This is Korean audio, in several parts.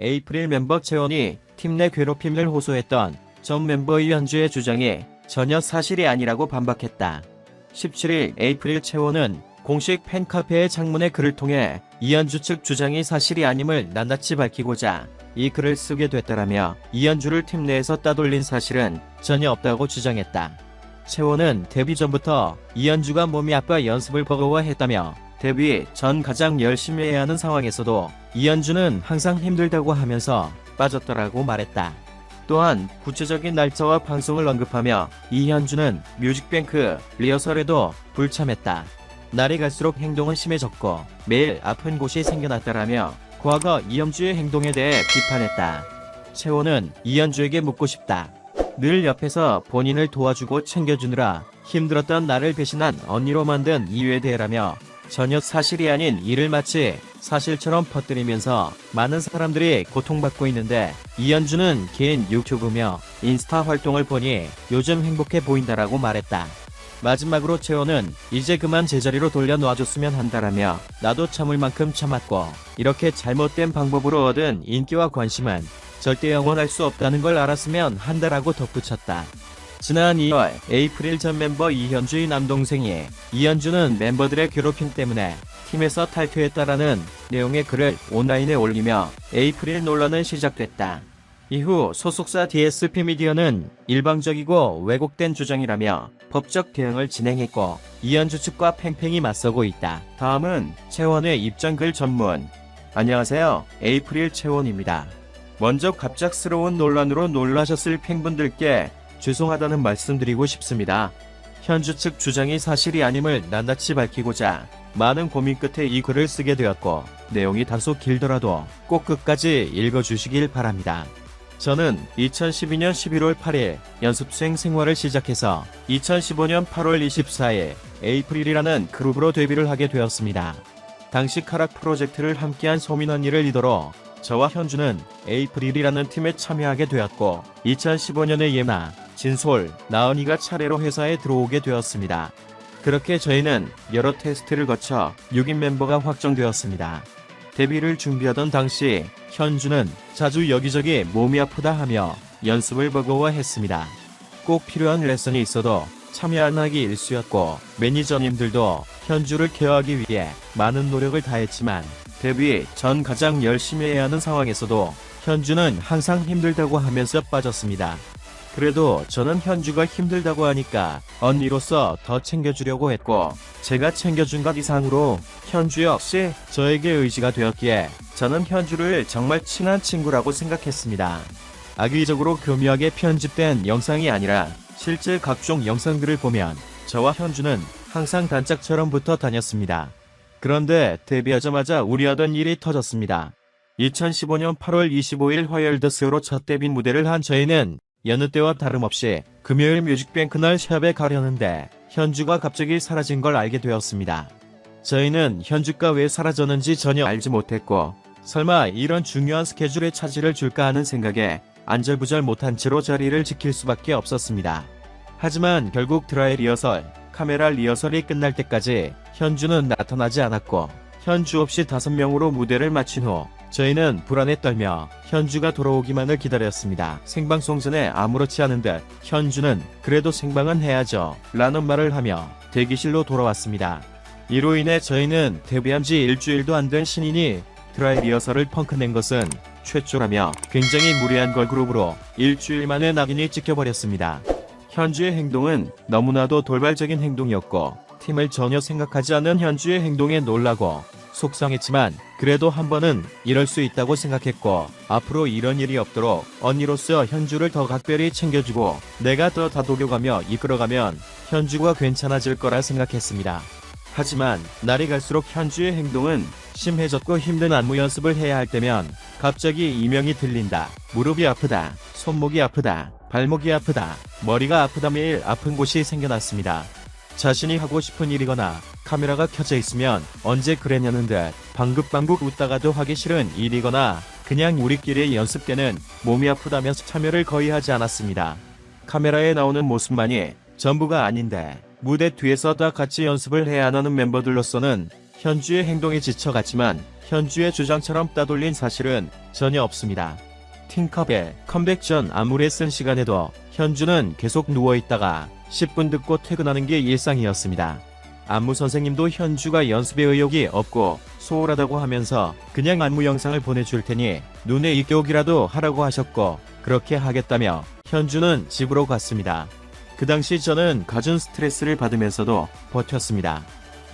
에이프릴 멤버 채원이 팀 내 괴롭힘을 호소했던 전 멤버 이현주의 주장이 전혀 사실이 아니라고 반박했다. 17일 에이프릴 채원은 공식 팬카페의 창문에 글을 통해 이현주 측 주장이 사실이 아님을 낱낱이 밝히고자 이 글을 쓰게 됐다라며 이현주를 팀 내에서 따돌린 사실은 전혀 없다고 주장했다. 채원은 데뷔 전부터 이현주가 몸이 아파 연습을 버거워했다며 데뷔 전 가장 열심히 해야 하는 상황에서도 이현주는 항상 힘들다고 하면서 빠졌더라고 말했다. 또한 구체적인 날짜와 방송을 언급하며 이현주는 뮤직뱅크 리허설에도 불참했다. 날이 갈수록 행동은 심해졌고 매일 아픈 곳이 생겨났다라며 과거 이현주의 행동에 대해 비판했다. 채원은 이현주에게 묻고 싶다. 늘 옆에서 본인을 도와주고 챙겨주느라 힘들었던 나를 배신한 언니로 만든 이유에 대해라며 전혀 사실이 아닌 일을 마치 사실처럼 퍼뜨리면서 많은 사람들이 고통받고 있는데 이현주는 개인 유튜브며 인스타 활동을 보니 요즘 행복해 보인다라고 말했다. 마지막으로 채원은 이제 그만 제자리로 돌려놓아줬으면 한다라며 나도 참을 만큼 참았고 이렇게 잘못된 방법으로 얻은 인기와 관심은 절대 영원할 수 없다는 걸 알았으면 한다라고 덧붙였다. 지난 2월 에이프릴 전 멤버 이현주의 남동생이 이현주는 멤버들의 괴롭힘 때문에 팀에서 탈퇴했다라는 내용의 글을 온라인에 올리며 에이프릴 논란은 시작됐다. 이후 소속사 DSP 미디어는 일방적이고 왜곡된 주장이라며 법적 대응을 진행했고 이현주 측과 팽팽히 맞서고 있다. 다음은 채원의 입장글 전문. 안녕하세요. 에이프릴 채원입니다. 먼저 갑작스러운 논란으로 놀라셨을 팬분들께 죄송하다는 말씀드리고 싶습니다. 현주 측 주장이 사실이 아님을 낱낱이 밝히고자 많은 고민 끝에 이 글을 쓰게 되었고 내용이 다소 길더라도 꼭 끝까지 읽어주시길 바랍니다. 저는 2012년 11월 8일 연습생 생활을 시작해서 2015년 8월 24일 에이프릴이라는 그룹으로 데뷔를 하게 되었습니다. 당시 카락 프로젝트를 함께한 소민 언니를 리더로 저와 현주는 에이프릴이라는 팀에 참여하게 되었고 2015년에 예나, 진솔, 나은이가 차례로 회사에 들어오게 되었습니다. 그렇게 저희는 여러 테스트를 거쳐 6인 멤버가 확정되었습니다. 데뷔를 준비하던 당시 현주는 자주 여기저기 몸이 아프다 하며 연습을 버거워했습니다. 꼭 필요한 레슨이 있어도 참여 안 하기 일쑤였고 매니저님들도 현주를 케어하기 위해 많은 노력을 다했지만 데뷔 전 가장 열심히 해야 하는 상황에서도 현주는 항상 힘들다고 하면서 빠졌습니다. 그래도 저는 현주가 힘들다고 하니까 언니로서 더 챙겨주려고 했고 제가 챙겨준 것 이상으로 현주 역시 저에게 의지가 되었기에 저는 현주를 정말 친한 친구라고 생각했습니다. 악의적으로 교묘하게 편집된 영상이 아니라 실제 각종 영상들을 보면 저와 현주는 항상 단짝처럼 붙어 다녔습니다. 그런데 데뷔하자마자 우려하던 일이 터졌습니다. 2015년 8월 25일 화요일 더스로 첫 데뷔 무대를 한 저희는 여느 때와 다름없이 금요일 뮤직뱅크 날 샵에 가려는데 현주가 갑자기 사라진 걸 알게 되었습니다. 저희는 현주가 왜 사라졌는지 전혀 알지 못했고 설마 이런 중요한 스케줄에 차질을 줄까 하는 생각에 안절부절 못한 채로 자리를 지킬 수밖에 없었습니다. 하지만 결국 드라이 리허설, 카메라 리허설이 끝날 때까지 현주는 나타나지 않았고 현주 없이 다섯 명으로 무대를 마친 후 저희는 불안에 떨며 현주가 돌아오기만을 기다렸습니다. 생방송 전에 아무렇지 않은 듯 현주는 그래도 생방은 해야죠 라는 말을 하며 대기실로 돌아왔습니다. 이로 인해 저희는 데뷔한 지 일주일도 안 된 신인이 드라이 리허설을 펑크낸 것은 최초라며 굉장히 무리한 걸그룹으로 일주일 만에 낙인이 찍혀버렸습니다. 현주의 행동은 너무나도 돌발적인 행동이었고 팀을 전혀 생각하지 않은 현주의 행동에 놀라고 속상했지만 그래도 한 번은 이럴 수 있다고 생각했고 앞으로 이런 일이 없도록 언니로서 현주를 더 각별히 챙겨주고 내가 더 다독여가며 이끌어가면 현주가 괜찮아질 거라 생각했습니다. 하지만 날이 갈수록 현주의 행동은 심해졌고 힘든 안무 연습을 해야 할 때면 갑자기 이명이 들린다. 무릎이 아프다. 손목이 아프다. 발목이 아프다. 머리가 아프다 매일 아픈 곳이 생겨났습니다. 자신이 하고 싶은 일이거나 카메라가 켜져 있으면 언제 그랬냐는 듯 방긋방긋 웃다가도 하기 싫은 일이거나 그냥 우리끼리 연습 때는 몸이 아프다면서 참여를 거의 하지 않았습니다. 카메라에 나오는 모습만이 전부가 아닌데 무대 뒤에서 다 같이 연습을 해야 하는 멤버들로서는 현주의 행동에 지쳐갔지만 현주의 주장처럼 따돌린 사실은 전혀 없습니다. 팅컵의 컴백 전 안무 레슨 시간에도 현주는 계속 누워있다가 10분 듣고 퇴근하는 게 일상이었습니다. 안무 선생님도 현주가 연습에 의욕이 없고 소홀하다고 하면서 그냥 안무 영상을 보내줄 테니 눈에 익게 오기라도 하라고 하셨고 그렇게 하겠다며 현주는 집으로 갔습니다. 그 당시 저는 갖은 스트레스를 받으면서도 버텼습니다.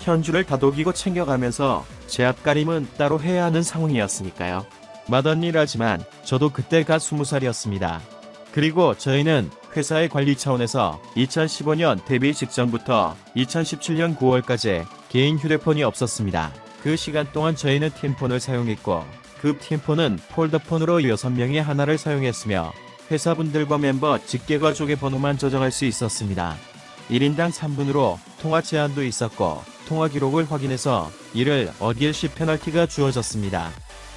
현주를 다독이고 챙겨가면서 제 앞가림은 따로 해야 하는 상황이었으니까요. 맏언니라지만 저도 그때가 20살이었습니다. 그리고 저희는 회사의 관리 차원에서 2015년 데뷔 직전부터 2017년 9월까지 개인 휴대폰이 없었습니다. 그 시간 동안 저희는 팀폰을 사용했고 그 팀폰은 폴더폰으로 6명이 하나를 사용했으며 회사분들과 멤버 직계가족의 번호만 저장할 수 있었습니다. 1인당 3분으로 통화 제한도 있었고 통화 기록을 확인해서 이를 어길 시 페널티가 주어졌습니다.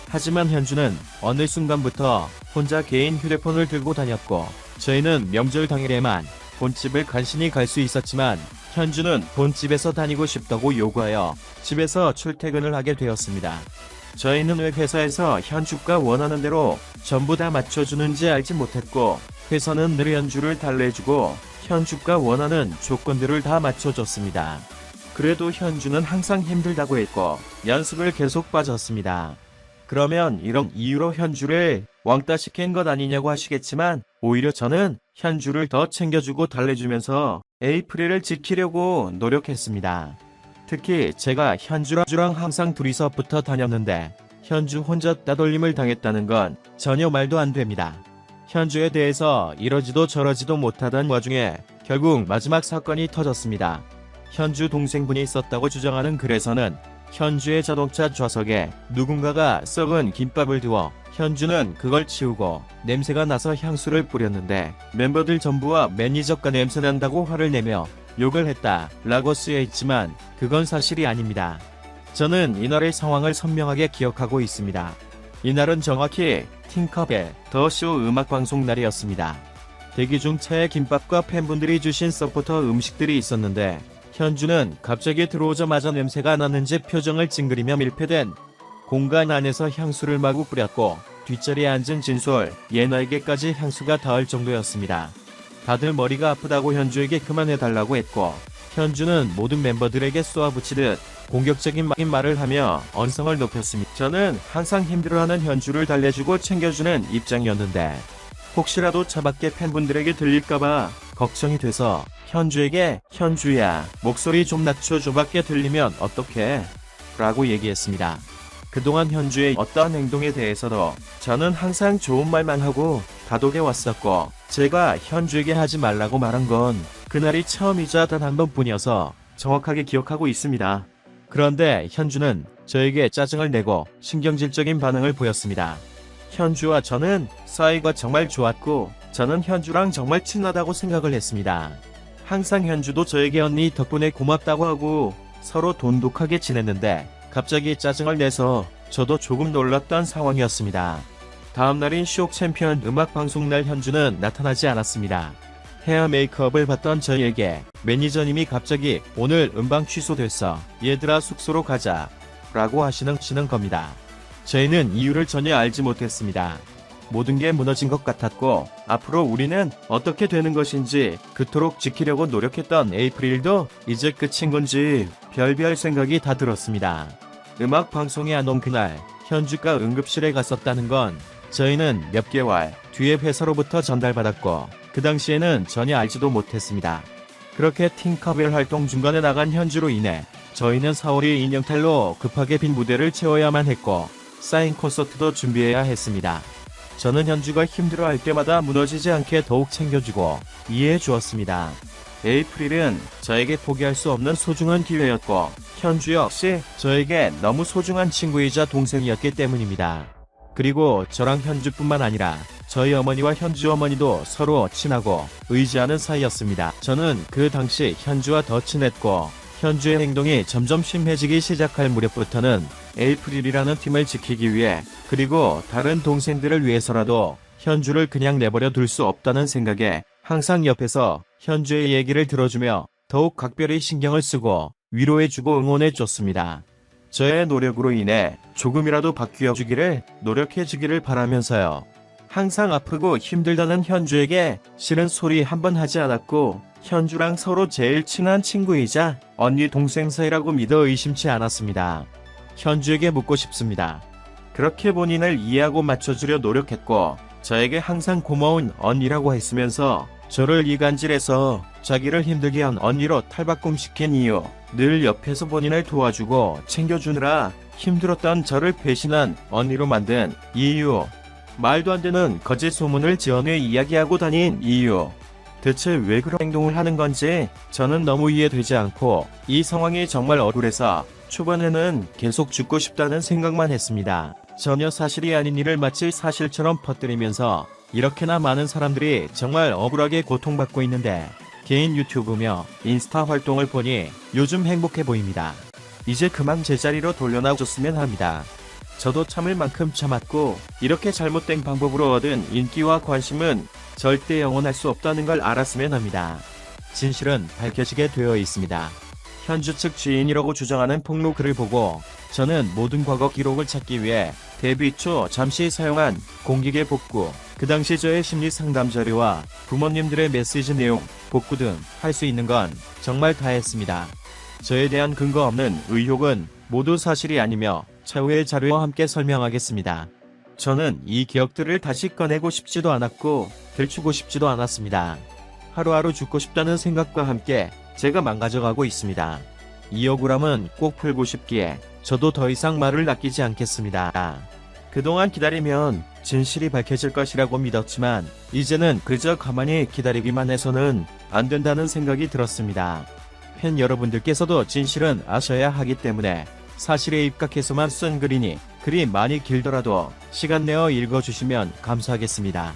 하지만 현주는 어느 순간부터 혼자 개인 휴대폰을 들고 다녔고 저희는 명절 당일에만 본집을 간신히 갈 수 있었지만 현주는 본집에서 다니고 싶다고 요구하여 집에서 출퇴근을 하게 되었습니다. 저희는 왜 회사에서 현주가 원하는 대로 전부 다 맞춰주는지 알지 못했고 회사는 늘 현주를 달래주고 현주가 원하는 조건들을 다 맞춰줬습니다. 그래도 현주는 항상 힘들다고 했고 연습을 계속 빠졌습니다. 그러면 이런 이유로 현주를 왕따 시킨 것 아니냐고 하시겠지만 오히려 저는 현주를 더 챙겨주고 달래주면서 에이프릴을 지키려고 노력했습니다. 특히 제가 현주랑 주랑 항상 둘이서 붙어 다녔는데 현주 혼자 따돌림을 당했다는 건 전혀 말도 안 됩니다. 현주에 대해서 이러지도 저러지도 못하던 와중에 결국 마지막 사건이 터졌습니다. 현주 동생분이 있었다고 주장하는 글에서는 현주의 자동차 좌석에 누군가가 썩은 김밥을 두어 현주는 그걸 치우고 냄새가 나서 향수를 뿌렸는데 멤버들 전부와 매니저가 냄새 난다고 화를 내며 욕을 했다 라고 쓰여 있지만 그건 사실이 아닙니다. 저는 이날의 상황을 선명하게 기억하고 있습니다. 이날은 정확히 팅컵의 더쇼 음악방송 날이었습니다. 대기 중 차에 김밥과 팬분들이 주신 서포터 음식들이 있었는데 현주는 갑자기 들어오자마자 냄새가 나는지 표정을 찡그리며 밀폐된 공간 안에서 향수를 마구 뿌렸고 뒷자리에 앉은 진솔 예나에게까지 향수가 닿을 정도였습니다. 다들 머리가 아프다고 현주에게 그만해달라고 했고 현주는 모든 멤버들에게 쏘아붙이듯 공격적인 말을 하며 언성을 높였습니다. 저는 항상 힘들어하는 현주를 달래주고 챙겨주는 입장이었는데 혹시라도 차 밖에 팬분들에게 들릴까봐 걱정이 돼서 현주에게 현주야 목소리 좀 낮춰줘 밖에 들리면 어떡해 라고 얘기했습니다. 그동안 현주의 어떠한 행동에 대해서도 저는 항상 좋은 말만 하고 다독여 왔었고 제가 현주에게 하지 말라고 말한 건 그날이 처음이자 단 한 번뿐이어서 정확하게 기억하고 있습니다. 그런데 현주는 저에게 짜증을 내고 신경질적인 반응을 보였습니다. 현주와 저는 사이가 정말 좋았고 저는 현주랑 정말 친하다고 생각을 했습니다. 항상 현주도 저에게 언니 덕분에 고맙다고 하고 서로 돈독하게 지냈는데 갑자기 짜증을 내서 저도 조금 놀랐던 상황이었습니다. 다음 날인 쇼 챔피언 음악 방송 날 현주는 나타나지 않았습니다. 헤어 메이크업을 받던 저희에게 매니저님이 갑자기 오늘 음방 취소됐어. 얘들아 숙소로 가자. 라고 하시는 겁니다. 저희는 이유를 전혀 알지 못했습니다. 모든 게 무너진 것 같았고 앞으로 우리는 어떻게 되는 것인지 그토록 지키려고 노력했던 에이프릴도 이제 끝인 건지 별별 생각이 다 들었습니다. 음악 방송에 안 온 그날 현주가 응급실에 갔었다는 건 저희는 몇 개월 뒤에 회사로부터 전달받았고 그 당시에는 전혀 알지도 못했습니다. 그렇게 팅커벨 활동 중간에 나간 현주로 인해 저희는 4월이 인형탈로 급하게 빈 무대를 채워야만 했고 사인 콘서트도 준비해야 했습니다. 저는 현주가 힘들어 할 때마다 무너지지 않게 더욱 챙겨주고 이해해 주었습니다. 에이프릴은 저에게 포기할 수 없는 소중한 기회였고 현주 역시 저에게 너무 소중한 친구이자 동생이었기 때문입니다. 그리고 저랑 현주뿐만 아니라 저희 어머니와 현주 어머니도 서로 친하고 의지하는 사이였습니다. 저는 그 당시 현주와 더 친했고 현주의 행동이 점점 심해지기 시작할 무렵부터는 에이프릴이라는 팀을 지키기 위해 그리고 다른 동생들을 위해서라도 현주를 그냥 내버려 둘 수 없다는 생각에 항상 옆에서 현주의 얘기를 들어주며 더욱 각별히 신경을 쓰고 위로해주고 응원해줬습니다. 저의 노력으로 인해 조금이라도 바뀌어 주기를 노력해 주기를 바라면서요. 항상 아프고 힘들다는 현주에게 싫은 소리 한 번 하지 않았고 현주랑 서로 제일 친한 친구이자 언니 동생 사이라고 믿어 의심치 않았습니다. 현주에게 묻고 싶습니다. 그렇게 본인을 이해하고 맞춰주려 노력했고 저에게 항상 고마운 언니라고 했으면서 저를 이간질해서 자기를 힘들게 한 언니로 탈바꿈시킨 이유 늘 옆에서 본인을 도와주고 챙겨주느라 힘들었던 저를 배신한 언니로 만든 이유 말도 안 되는 거짓 소문을 지어내 이야기하고 다닌 이유 대체 왜 그런 행동을 하는 건지 저는 너무 이해되지 않고 이 상황이 정말 억울해서 초반에는 계속 죽고 싶다는 생각만 했습니다. 전혀 사실이 아닌 일을 마치 사실처럼 퍼뜨리면서 이렇게나 많은 사람들이 정말 억울하게 고통받고 있는데 개인 유튜브며 인스타 활동을 보니 요즘 행복해 보입니다. 이제 그만 제자리로 돌려놔줬으면 합니다. 저도 참을 만큼 참았고 이렇게 잘못된 방법으로 얻은 인기와 관심은 절대 영원할 수 없다는 걸 알았으면 합니다. 진실은 밝혀지게 되어 있습니다. 현주 측 지인이라고 주장하는 폭로 글을 보고 저는 모든 과거 기록을 찾기 위해 데뷔 초 잠시 사용한 공기계 복구, 그 당시 저의 심리 상담 자료와 부모님들의 메시지 내용, 복구 등 할 수 있는 건 정말 다 했습니다. 저에 대한 근거 없는 의혹은 모두 사실이 아니며 차후의 자료와 함께 설명하겠습니다. 저는 이 기억들을 다시 꺼내고 싶지도 않았고 들추고 싶지도 않았습니다. 하루하루 죽고 싶다는 생각과 함께 제가 망가져가고 있습니다. 이 억울함은 꼭 풀고 싶기에 저도 더 이상 말을 아끼지 않겠습니다. 그동안 기다리면 진실이 밝혀질 것이라고 믿었지만 이제는 그저 가만히 기다리기만 해서는 안 된다는 생각이 들었습니다. 팬 여러분들께서도 진실은 아셔야 하기 때문에 사실에 입각해서만 쓴 글이니 글이 많이 길더라도 시간 내어 읽어주시면 감사하겠습니다.